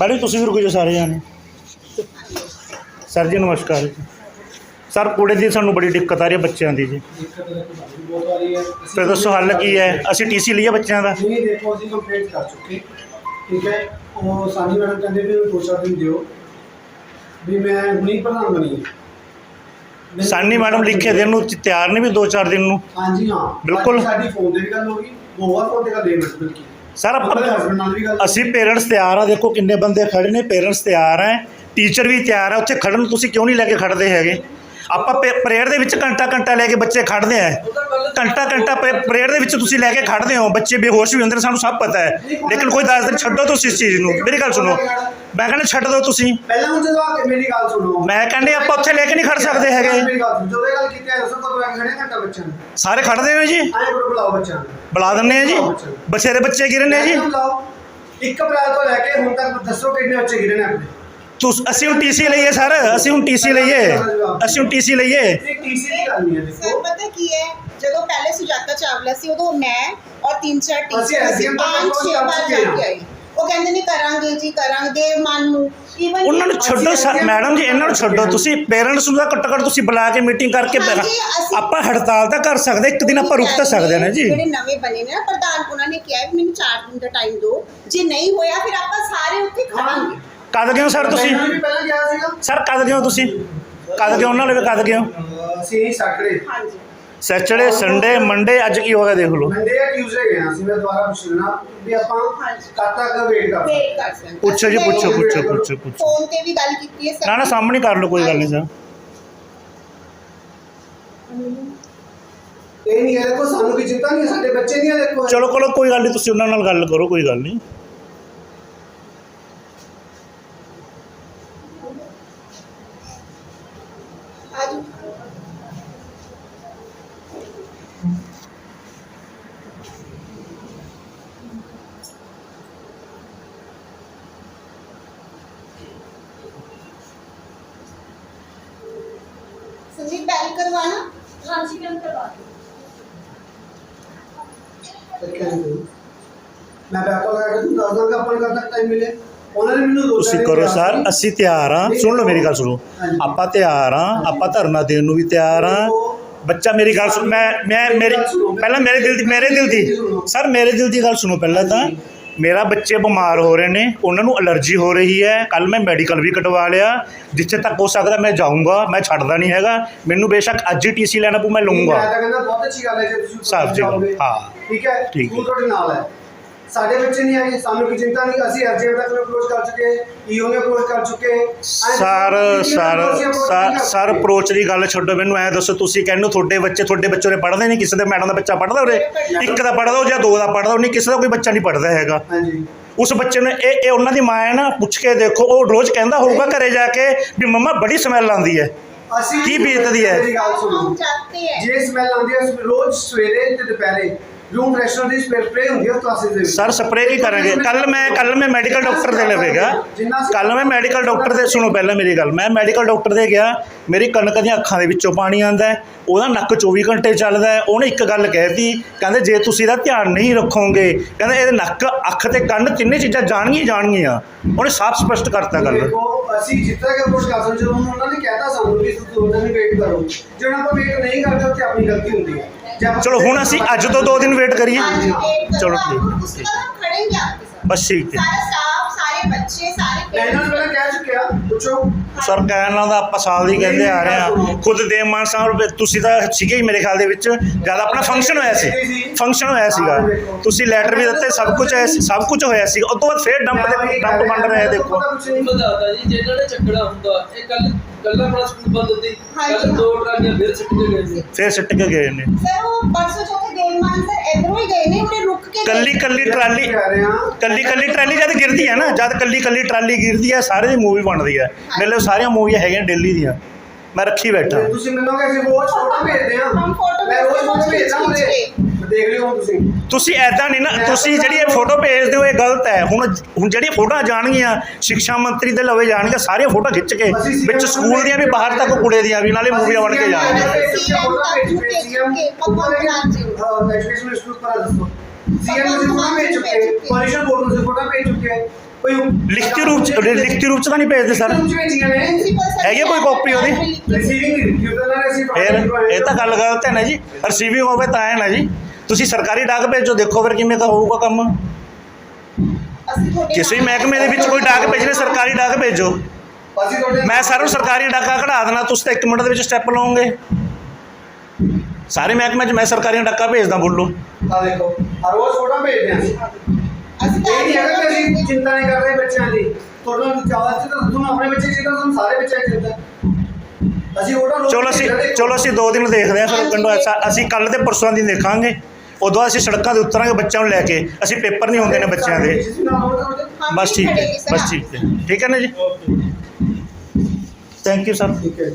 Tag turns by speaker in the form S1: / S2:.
S1: Madam ਤੁਸੀਂ ਵੀ ਰੁਕੋ ਜੋ ਸਾਰੇ ਜਾਣੇ। ਸਰ ਜੀ ਨਮਸਕਾਰ ਜੀ। ਸਰ ਕੂੜੇ ਦੀ ਸਾਨੂੰ ਬੜੀ ਦਿੱਕਤ ਆ ਰਹੀ ਹੈ ਬੱਚਿਆਂ ਦੀ ਜੀ।
S2: ਸਾਡੀ
S1: ਫਿਰ ਦੱਸੋ ਹੱਲ ਕੀ ਹੈ? ਅਸੀਂ ਟੀਸੀ ਲਈਏ ਬੱਚਿਆਂ ਦਾ?
S2: ਨਹੀਂ ਦੇਖੋ ਅਸੀਂ ਕੰਪਲੀਟ ਕਰ ਚੁੱਕੇ। ਠੀਕ ਹੈ? ਉਹ ਸਾਨੀ ਮੈਡਮ ਕਹਿੰਦੇ ਵੀ ਦੋ ਚਾਰ ਦਿਨ ਦਿਓ। ਵੀ ਮੈਂ ਹੁਣੀ ਪ੍ਰਧਾਨ ਬਣੀ
S1: ਸਾਨੀ ਮੈਡਮ ਲਿਖੇ ਦੇਣ ਨੂੰ ਤਿਆਰ ਨਹੀਂ ਵੀ 2-4 ਦਿਨ ਨੂੰ?
S2: ਹਾਂਜੀ ਹਾਂ।
S1: ਬਿਲਕੁਲ।
S2: ਸਾਡੀ ਫੋਨ ਤੇ ਵੀ ਗੱਲ ਹੋ ਗਈ। ਬਹੁਤ ਫੋਨ ਤੇ ਗੱਲ ਦੇ ਮਿੰਟ ਬਿਲਕੁਲ।
S1: ਸਰ ਆਪਾਂ ਅਸੀਂ ਪੇਰੈਂਟਸ ਤਿਆਰ ਆ ਦੇਖੋ ਕਿੰਨੇ ਬੰਦੇ ਖੜੇ ਨੇ ਪੇਰੈਂਟਸ ਤਿਆਰ ਹੈ ਟੀਚਰ ਵੀ ਤਿਆਰ ਹੈ ਉੱਥੇ ਖੜਨ ਤੁਸੀਂ ਕਿਉਂ ਨਹੀਂ ਲੈ ਕੇ ਖੜਦੇ ਹੈਗੇ? ਆਪਾਂ ਪ੍ਰੇਅਰ ਦੇ ਵਿੱਚ ਘੰਟਾ ਘੰਟਾ ਲੈ ਕੇ ਬੱਚੇ ਖੜਦੇ ਆ। ਘੰਟਾ ਘੰਟਾ ਪ੍ਰੇਅਰ ਦੇ ਵਿੱਚ ਤੁਸੀਂ ਲੈ ਕੇ ਖੜਦੇ ਹੋ ਬੱਚੇ ਬੇਹੋਸ਼ ਵੀ ਹੁੰਦੇ ਨੇ ਸਾਨੂੰ ਸਭ ਪਤਾ ਹੈ। ਲੇਕਿਨ ਕੋਈ ਦੱਸ ਦਿਨ ਛੱਡੋ ਤੁਸੀਂ ਇਸ ਚੀਜ਼ ਨੂੰ। ਮੇਰੀ ਗੱਲ ਸੁਣੋ ਮੈਂ ਕਹਿੰਦਾ ਛੱਡ ਦਿਓ ਤੁਸੀਂ।
S2: ਪਹਿਲਾਂ ਹੁਣ ਜਦੋਂ ਆ ਕੇ ਮੇਰੀ ਗੱਲ ਸੁਣੋ।
S1: ਮੈਂ ਕਹਿੰਦੇ ਆਪਾਂ ਉੱਥੇ ਲੈ ਕੇ ਨਹੀਂ ਖੜ ਸਕਦੇ ਹੈਗੇ।
S2: ਮੇਰੀ ਗੱਲ ਸੁਣੋ। ਜਦੋਂ ਇਹ ਗੱਲ ਕੀਤੀ ਹੈ ਦੱਸੋ ਕਦੋਂ ਆ ਕੇ ਖੜੇ ਘੰਟਾ ਬੱਚਿਆਂ ਨੂੰ?
S1: ਸਾਰੇ ਖੜਦੇ ਹੋ ਜੀ।
S2: ਆਏ ਕੋਲ ਬੁਲਾਓ ਬੱਚਿਆਂ ਨੂੰ।
S1: ਬੁਲਾ ਦਿੰਦੇ ਆ ਜੀ। ਬਸੇਰੇ ਬੱਚੇ ਗਿਰੇ ਨੇ ਜੀ।
S2: ਬੁਲਾਓ। 1 ਅਪ੍ਰੈਲ ਤੋਂ ਲੈ ਕੇ ਹੁਣ ਤੱਕ ਦੱਸੋ ਕਿੰਨੇ ਬੱਚੇ ਗਿਰੇ ਨੇ ਆਪਣੇ?
S1: ਤੁਸੀਂ ਅਸੀਂ ਹੁਣ ਟੀਸੀ ਲਈਏ ਸਰ। ਅਸੀਂ ਹੁਣ ਟੀਸੀ ਲਈਏ। ਅਸੀਂ ਹੁਣ ਟੀਸੀ ਲਈਏ।
S2: ਇਹ ਟੀਸੀ ਦੀ ਗੱਲ ਨਹੀਂ ਹੈ
S3: ਸਰ
S2: ਦੇਖੋ
S3: ਪਤਾ ਕੀ ਹੈ? ਜਦੋਂ ਪਹਿਲੇ ਸੁਜਾਤਾ ਚਾਵਲਾ ਸੀ ਉਦੋਂ ਮੈਂ ਔਰ ਤਿੰਨ ਚਾਰ
S2: ਅਸੀਂ
S3: ਟੀਚਰ ਸੀ
S2: SDM ਤੱਕ
S3: ਪੰਜ
S2: ਪਹੁੰਚ
S3: ਛੇ
S2: ਚੁੱਕੇ
S3: ਜਾ। ਕੇ ਆਈ। ਉਹ ਕਹਿੰਦੇ ਨੇ ਕਰਾਂਗੇ ਜੀ ਕਰਾਂਗੇ ਮਨ ਨੂੰ। ਈਵਨ
S1: ਉਹਨਾਂ ਨੂੰ ਛੱਡੋ ਸਰ ਮੈਡਮ ਜੀ ਇਹਨਾਂ ਨੂੰ ਛੱਡੋ ਤੁਸੀਂ। ਪੇਰੈਂਟਸ ਨੂੰ ਤਾਂ ਘੱਟੋ ਘੱਟ ਤੁਸੀਂ ਬੁਲਾ ਕੇ ਮੀਟਿੰਗ ਕਰਕੇ ਪਹਿਲਾਂ ਆਪਾਂ ਹੜਤਾਲ ਤਾਂ ਕਰ ਸਕਦੇ ਇੱਕ ਦਿਨ ਆਪਾਂ ਰੁਕ ਤਾਂ ਸਕਦੇ ਹਾਂ ਨਾ ਜੀ।
S3: ਜਿਹੜੇ ਨਵੇਂ ਬਣੇ ਨੇ ਨਾ ਪ੍ਰਧਾਨ ਉਹਨਾਂ ਨੇ ਕਿਹਾ ਵੀ ਮੈਨੂੰ 4 ਦਿਨ ਦਾ ਟਾਈਮ ਦਿਓ। ਜੇ ਨਹੀਂ ਹੋਇਆ ਫਿਰ ਆਪਾਂ ਸਾਰੇ ਉੱਥੇ ਖੜਾਂਗੇ।
S1: ਕਦ ਗਏ ਹੋ ਸਰ ਤੁਸੀਂ?
S2: ਮੈਂ ਵੀ ਪਹਿਲਾਂ ਗਿਆ ਸੀਗਾ।
S1: ਸਰ ਕਦ ਗਏ ਹੋ ਤੁਸੀਂ? ਕਦ ਗਏ ਉਹਨਾਂ ਲਈ ਕਦ ਗਏ ਹੋ?
S2: ਅਸੀਂ ਸੈਟਰਡੇ
S3: ਹਾਂਜੀ।
S1: ਸੈਚਰਡੇ ਸੰਡੇ ਮੰਡੇ ਅੱਜ ਕੀ ਹੋ ਗਿਆ ਦੇਖ ਲਓ।
S2: ਮੰਡੇ ਜਾਂ ਟਿਊਜ਼ਡੇ ਗਏ ਹਾਂ ਅਸੀਂ ਮੈਂ ਦੁਬਾਰਾ ਪੁੱਛ ਲੈਣਾ ਵੀ ਆਪਾਂ। ਕਦ ਤੱਕ ਵੇਟ ਕਰ
S3: ਵੇਟ ਕਰ ਸਕਦੇ
S1: ਪੁੱਛੋ ਜੀ ਪੁੱਛੋ ਪੁੱਛੋ ਪੁੱਛੋ ਪੁੱਛੋ।
S3: ਫੋਨ ਤੇ ਵੀ ਗੱਲ ਕੀਤੀ ਹੈ
S1: ਨਾ ਨਾ ਸਾਹਮਣੇ ਕਰ ਲਓ ਕੋਈ ਗੱਲ ਨਹੀਂ ਸਰ।
S2: ਇਹ ਨਹੀਂ ਹੈ ਦੇਖੋ ਸਾਨੂੰ ਕੀ ਚਿੰਤਾ ਨਹੀਂ ਹੈ, ਸਾਡੇ ਬੱਚੇ ਹੈ ਦੇਖੋ।
S1: ਚਲੋ ਚਲੋ ਕੋਈ ਗੱਲ ਨਹੀਂ ਤੁਸੀਂ ਉਹਨਾਂ ਨਾਲ ਗੱਲ ਕਰੋ ਕੋਈ ਗੱਲ ਨਹੀਂ
S3: ਅੱਜ ਤੁਸੀਂ ਟੈਗ
S4: ਕਰਵਾਣਾ ਹਾਂਜੀ ਮੈਮ ਕਰਵਾ ਦਿਓ
S2: ਮੈਂ ਬੈਕੋ ਲਗਾ ਕੇ ਤੁਹਾਨੂੰ ਦੱਸ ਦਾਂਗਾ ਆਪਾਂ ਨੂੰ ਕਦ ਤੱਕ ਟਾਈਮ ਮਿਲੇ। ਉਹਨਾਂ ਨੇ ਮੈਨੂੰ ਰੋਕਿਆ
S1: ਕਰੋ ਸਰ ਅਸੀਂ ਤਿਆਰ ਆ ਸੁਣ ਲਓ ਮੇਰੀ ਗੱਲ ਸੁਣੋ। ਆਪਾਂ ਤਿਆਰ ਆ ਆਪਾਂ ਧਰਨਾ ਦੇਣ ਨੂੰ ਵੀ ਤਿਆਰ ਆ ਬੱਚਾ ਮੇਰੀ ਗੱਲ ਸੁਣ ਮੈਂ ਮੈਂ ਮੇਰੀ ਪਹਿਲਾਂ ਮੇਰੇ ਦਿਲ ਦੀ ਮੇਰੇ ਦਿਲ ਦੀ ਸਰ ਮੇਰੇ ਦਿਲ ਦੀ ਗੱਲ ਸੁਣੋ ਪਹਿਲਾਂ ਤਾਂ। ਮੇਰਾ ਬੱਚੇ ਬਿਮਾਰ ਹੋ ਰਹੇ ਨੇ ਉਹਨਾਂ ਨੂੰ ਅਲਰਜੀ ਹੋ ਰਹੀ ਹੈ ਕੱਲ ਮੈਂ ਮੈਡੀਕਲ ਵੀ ਕਟਵਾ ਲਿਆ ਜਿੱਥੇ ਤੱਕ ਹੋ ਸਕਦਾ ਮੈਂ ਜਾਊਂਗਾ ਮੈਂ ਛੱਡਦਾ ਨਹੀਂ ਹੈਗਾ ਮੈਨੂੰ ਬੇਸ਼ੱਕ ਅੱਜ ਹੀ ਟੀਸੀ ਲੈਣਾ ਪਊ ਮੈਂ
S2: ਮੈਂ
S1: ਲਊਂਗਾ
S2: ਤਾਂ ਕਹਿੰਦਾ ਬਹੁਤ ਅੱਛੀ ਗੱਲ ਹੈ ਜੇ ਤੁਸੀਂ
S1: ਸਾਹਿਬ ਜੀ। ਹਾਂ।
S2: ਠੀਕ ਹੈ
S1: ਠੀਕ
S2: ਸਕੂਲ ਤੁਹਾਡੇ ਨਾਲ ਹੈ ਸਾਡੇ ਬੱਚੇ ਨਹੀਂ ਆਏ ਸਾਨੂੰ ਕੋਈ ਚਿੰਤਾ ਨਹੀਂ ਅਸੀਂ ਐਸਜੀਐਫ ਤੱਕ ਅਪਰੋਚ ਕਰ ਚੁੱਕੇ ਈਓ ਨੇ ਅਪਰੋਚ ਕਰ ਚੁੱਕੇ
S1: sir sir sir sir approach ਦੀ ਗੱਲ ਛੱਡੋ ਮੈਨੂੰ ਐ ਦੱਸੋ ਤੁਸੀਂ ਕਹਿੰਦੇ ਹੋ ਤੁਹਾਡੇ ਬੱਚੇ ਤੁਹਾਡੇ ਬੱਚੇ ਨੇ ਪੜ੍ਹਦੇ ਨਹੀਂ ਕਿਸੇ ਦੇ ਮੈਡਮ ਦਾ ਬੱਚਾ ਪੜ੍ਹਦਾ ਉਰੇ? ਇੱਕ ਦਾ ਪੜ੍ਹਦਾ ਜਾਂ ਦੋ ਦਾ ਪੜ੍ਹਦਾ ਨਹੀਂ ਕਿਸੇ ਦਾ ਕੋਈ ਬੱਚਾ ਨਹੀਂ ਪੜ੍ਹਦਾ ਹੈਗਾ।
S2: ਹਾਂਜੀ।
S1: ਉਸ ਬੱਚੇ ਨੇ ਇਹ ਇਹ ਉਹਨਾਂ ਦੀ ਮਾਂ ਹੈ ਨਾ ਪੁੱਛ ਕੇ ਦੇਖੋ ਉਹ ਰੋਜ਼ ਕਹਿੰਦਾ ਹੋਊਗਾ ਘਰੇ ਜਾ ਕੇ ਵੀ ਮੰਮਾ ਬੜੀ ਸਮੈਲ ਆਉਂਦੀ ਹੈ।
S2: ਅਸੀਂ
S1: ਕੀ ਬੀਤਦੀ ਹੈ?
S2: ਜੇ ਸਮੈਲ ਆਉਂਦੀ ਹੈ ਰੋਜ਼ ਸਵੇਰੇ ਤੇ ਦੁਪਹਿਰੇ। ਰੂਮ ਫਰੈਸ਼ਨਰ ਦੀ ਸਪਰੇ ਹੁੰਦੀ ਹੈ ਕਲਾਸਿਸ ਦੇ ਵਿੱਚ।
S1: ਸਰ ਸਪਰੇਅ ਕੀ ਕਰਾਂਗੇ। ਕੱਲ ਮੈਂ ਕੱਲ ਮੈਂ ਮੈਡੀਕਲ ਡਾਕਟਰ ਦੇ ਲਵੇਗਾ ਕੱਲ ਮੈਂ ਮੈਡੀਕਲ ਡਾਕਟਰ ਦੇ ਸੁਣੋ ਪਹਿਲਾਂ ਮੇਰੀ ਗੱਲ। ਮੈਂ ਮੈਡੀਕਲ ਡਾਕਟਰ ਦੇ ਗਿਆ। ਮੇਰੀ ਕਣਕ ਦੀਆਂ ਅੱਖਾਂ ਦੇ ਵਿੱਚੋਂ ਪਾਣੀ ਆਂਦਾ ਹੈ, ਉਹਦਾ ਨੱਕ 24 ਘੰਟੇ ਚੱਲਦਾ। ਉਹਨੇ ਇੱਕ ਗੱਲ ਕਹਿਤੀ। ਕਹਿੰਦੇ ਜੇ ਤੁਸੀਂ ਇਹਦਾ ਧਿਆਨ ਨਹੀਂ ਰੱਖੋਗੇ ਕਹਿੰਦੇ ਇਹਦੇ ਨੱਕ ਅੱਖ ਤੇ ਕੰਨ ਤਿੰਨੇ ਚੀਜ਼ਾਂ ਜਾਣਗੀਆਂ ਜਾਣਗੀਆਂ। ਉਹਨੇ ਸਾਫ਼ ਸਪਸ਼ਟ ਕਰਤਾ ਗੱਲ।
S2: ਅਸੀਂ ਜਿੱਦਾਂ ਕਿ ਅਪਰੋਚ ਕਰ ਸਕਦੇ ਜਦੋਂ ਉਹਨਾਂ ਨੇ ਕਹਿਤਾ ਸਾਨੂੰ ਕਿ ਤੁਸੀਂ ਦੋ ਦਿਨ ਵੇਟ ਕਰੋ। ਜਿਹੜਾ ਆਪਾਂ ਵੇਟ ਨਹੀਂ ਕਰਦੇ ਉੱਥੇ ਆਪਣੀ ਗਲਤੀ ਹੁੰਦੀ ਹੈ। ਜੇ ਆਪਾਂ-
S1: ਚਲੋ ਹੁਣ ਅਸੀਂ ਅੱਜ ਤੋਂ ਦੋ ਦਿਨ ਵੇਟ ਕਰੀਏ
S3: आज वेट
S1: चलो
S3: करो
S1: ठीक
S3: आप, उसके बाद हम खड़ेंगे आपके साथ
S1: ਬਸ ਠੀਕ ਹੈ
S3: सारा स्टाफ सारे बच्चे सारे
S2: ਮੈਂ ਇਹਨਾਂ ਨੂੰ
S3: parents-
S2: ਪਹਿਲਾਂ ਕਹਿ ਚੁੱਕਿਆ ਪੁੱਛੋ
S1: ਸਰ ਕਹਿਣ ਨਾਲ ਤਾਂ ਆਪਾਂ ਸਾਲ ਦੀ ਕਹਿੰਦੇ ਆ ਰਹੇ ਹਾਂ ਖੁਦ ਦੇਵ ਮਾਨ ਸਾਹਿਬ ਤੁਸੀਂ ਤਾਂ ਸੀਗੇ ਹੀ ਮੇਰੇ ਖਿਆਲ ਦੇ ਵਿੱਚ ਜਦ ਆਪਣਾ ਫੰਕਸ਼ਨ ਹੋਇਆ ਸੀ ਫੰਕਸ਼ਨ ਹੋਇਆ ਸੀਗਾ ਤੁਸੀਂ ਲੈਟਰ ਵੀ ਦਿੱਤੇ ਸਭ ਕੁਝ ਹੋਇਆ ਸੀ ਸਭ ਕੁਝ ਹੋਇਆ ਸੀ ਉਸ ਤੋਂ ਬਾਅਦ ਫੇਰ ਡੰਪ ਦੇ ਡੰਪ ਬਣ ਰਹੇ ਆ ਦੇਖੋ
S5: ਤੁਹਾਨੂੰ ਦੱਸਦਾ ਜੀ ਜਿਹਨਾਂ ਨੇ ਚੱਕਣਾ ਹੁੰਦਾ ਇਹ ਕੱਲ ਕੱਲਾ ਆਪਣਾ ਸਕੂਲ ਬੰਦ ਹੁੰਦੀ ਕੱਲ ਦੋ ਟਰਾਲੀਆਂ ਫਿਰ ਸਿੱਟ ਕੇ ਗਏ ਨੇ।
S1: ਫਿਰ ਸਿੱਟ ਕੇ ਗਏ ਨੇ।
S3: ਸਰ ਉਹ ਪਰਸੋਂ ਚੌਥੇ ਗਏ ਮਾਨ ਸਰ ਇਧਰੋਂ ਹੀ ਗਏ ਨੇ ਉਹਨੇ ਰੁਕ ਕੇ
S1: ਕੱਲੀ ਕੱਲੀ ਟਰਾਲੀ ਕੱਲੀ ਕੱਲੀ ਟਰਾਲੀ ਜਦ ਗਿਰਦੀ ਹੈ ਨਾ ਜਦ ਕੱਲੀ ਕੱਲੀ ਟਰਾਲੀ ਗਿਰਦੀ ਹੈ ਸਾਰੇ ਦੀ ਮੂਵੀ ਬਣਦੀ ਹੈ। ਮੇਰੇ ਲਈ ਸਾਰੀਆਂ ਮੂਵੀਆਂ ਹੈਗੀਆਂ ਡੇਲੀ ਦੀਆਂ। ਮੈਂ ਰੱਖੀ ਬੈਠਾ।
S2: ਤੁਸੀਂ ਮੈਨੂੰ ਕਹਿੰਦੇ ਉਹ ਛੋਟਾ ਭੇਜਦੇ
S3: ਆ
S2: ਮੈਂ ਰੋਜ਼ ਫੋਟੋ ਭੇਜਦਾ
S3: ਉਹਦੇ
S2: ਦੇਖ ਲਿਓ ਹੁਣ ਤੁਸੀਂ?
S1: ਤੁਸੀਂ ਐਦਾਂ ਨਹੀਂ ਨਾ ਤੁਸੀਂ ਜਿਹੜੀ ਇਹ ਫੋਟੋ ਭੇਜਦੇ ਹੋ ਇਹ ਗਲਤ ਹੈ। ਹੁਣ ਹੁਣ ਜਿਹੜੀਆਂ ਫੋਟੋਆਂ ਜਾਣਗੀਆਂ ਸਿੱਖਿਆ ਮੰਤਰੀ ਦੇ ਲਵੇ ਜਾਣਗੀਆਂ ਸਾਰੀਆਂ ਫੋਟੋ ਖਿੱਚ ਕੇ ਵਿੱਚ ਸਕੂਲ ਦੀਆਂ ਵੀ ਬਾਹਰ ਤੱਕ ਕੁੜੇ ਦੀਆਂ ਵੀ ਨਾਲੇ ਮੂਵੀਆਂ ਬਣ ਕੇ ਜਾਣਗੀਆਂ
S2: ਐਜੂਕੇਸ਼ਨ ਮਿਨਿਸਟਰ ਪਰ ਦੱਸੋ। ਸੀਐਮ ਨੂੰ ਰਿਪੋਰਟਾਂ ਭੇਜ ਚੁੱਕੇ ਪੋਲਿਊਸ਼ਨ ਬੋਰਡ ਨੂੰ ਰਿਪੋਰਟਾਂ ਭੇਜ ਚੁੱਕੇ ਕੋਈ
S1: ਲਿਖਤੀ ਰੂਪ ਚ ਲਿਖਤੀ ਰੂਪ ਚ ਤਾਂ ਨਹੀਂ ਭੇਜਦੇ ਸਰ। ਹੈਗੀ ਕੋਈ ਕਾਪੀ ਉਹਦੀ?
S2: ਰਿਸੀਵਿੰਗ
S1: ਇਹ ਤਾਂ ਗੱਲ ਗਲਤ ਹੈ ਨਾ ਜੀ। ਰਿਸੀਵਿੰਗ ਹੋਵੇ ਤਾਂ ਹੈ ਨਾ ਜੀ। ਤੁਸੀਂ ਸਰਕਾਰੀ ਡਾਕ ਭੇਜੋ ਦੇਖੋ ਫਿਰ ਕਿਵੇਂ ਦਾ ਹੋਊਗਾ ਕੰਮ।
S3: ਅਸੀਂ ਤੁਹਾਡੇ
S1: ਕਿਸੇ ਮਹਿਕਮੇ ਦੇ ਵਿੱਚ ਕੋਈ ਡਾਕ ਭੇਜਣੇ ਸਰਕਾਰੀ ਡਾਕ ਭੇਜੋ। ਮੈਂ ਸਾਰਿਆਂ ਨੂੰ ਸਰਕਾਰੀ ਡਾਕਾ ਕਢਾ ਦੇਣਾ ਤੁਸੀਂ ਤਾਂ 1 ਮਿੰਟ ਦੇ ਵਿੱਚ ਸਟੈਪ ਲਓਗੇ। ਸਾਰੇ ਮਹਿਕਮੇ 'ਚ ਮੈਂ ਸਰਕਾਰੀ ਡਾਕਾ ਭੇਜਦਾ ਬੋਲੋ।
S2: ਆ ਦੇਖੋ ਹਰ ਰੋਜ਼ ਫੋਟੋ ਭੇਜਦੇ ਹਾਂ ਅਸੀਂ।
S3: ਅਸੀਂ ਤਾਂ
S2: ਇਹ ਨਹੀਂ ਹੈਗਾ ਕਿ ਅਸੀਂ ਚਿੰਤਾ ਨਹੀਂ ਕਰ ਰਹੇ ਬੱਚਿਆਂ ਦੀ। ਤੁਹਾਨੂੰ ਜ਼ਿਆਦਾ ਚ ਤਾਂ ਤੁਹਾਨੂੰ ਆਪਣੇ ਬੱਚੇ ਚਿੰਤਾ ਤੁਹਾਨੂੰ ਸਾਰੇ ਬੱਚਿਆਂ ਦੀ ਚਿੰਤਾ। ਅਸੀਂ ਉਹਦਾ ਰੋਜ਼
S1: ਚਲੋ ਅਸੀਂ। ਚਲੋ ਅਸੀਂ ਦੋ ਦਿਨ ਦੇਖਦੇ ਹਾਂ ਫਿਰ ਐਸਾ- ਅਸੀਂ ਕੱਲ ਤੇ ਪਰਸੋਂ ਦੀ ਦੇਖਾਂਗੇ। ਉਦੋਂ ਅਸੀਂ ਸੜਕਾਂ ਦੇ ਉਤਰਾਂਗੇ ਬੱਚਿਆਂ ਨੂੰ ਲੈ ਕੇ। ਅਸੀਂ ਪੇਪਰ ਨਹੀਂ ਹੁੰਦੇ ਨੇ ਬੱਚਿਆਂ ਦੇ। ਬਸ ਠੀਕ ਹੈ ਬਸ ਠੀਕ ਹੈ। ਠੀਕ ਹੈ ਨਾ ਜੀ? ਥੈਂਕ ਯੂ ਸਰ
S2: ਠੀਕ ਹੈ